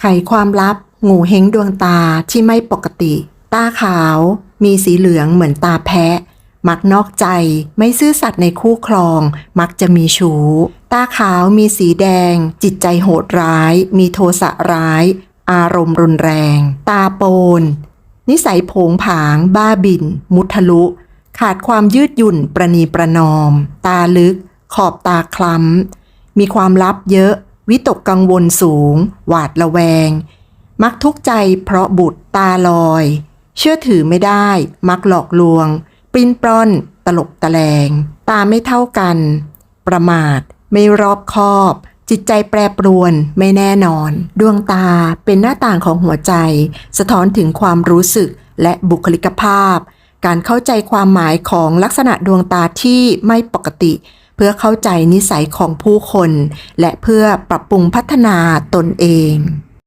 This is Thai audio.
ไขความลับ งูเฮงดวงตาที่ไม่ปกติ ตาขาว มีสีเหลืองเหมือนตาแพะ มักนอกใจ ไม่ซื่อสัตย์ในคู่ครอง มักจะมีชู้ ตาขาวมีสีแดง จิตใจโหดร้าย มีโทสะร้าย อารมณ์รุนแรง ตาโปน นิสัยโผงผาง บ้าบิน มุทะลุ ขาดความยืดหยุ่นประนีประนอม ตาลึก ขอบตาคล้ำมีความลับเยอะ วิตกกังวลสูง หวาดระแวง มักทุกข์ใจเพราะบุตรตาลอย เชื่อถือไม่ได้ มักหลอกลวง ปริ้นปล้อน ตลบตะแลง ตาไม่เท่ากัน ประมาท ไม่รอบคอบ จิตใจแปรปรวนไม่แน่นอน ดวงตาเป็นหน้าต่างของหัวใจ สะท้อนถึงความรู้สึกและบุคลิกภาพ การเข้าใจความหมายของลักษณะดวงตาที่ไม่ปกติ เพื่อเข้าใจนิสัยของผู้คน และเพื่อปรับปรุงพัฒนาตนเอง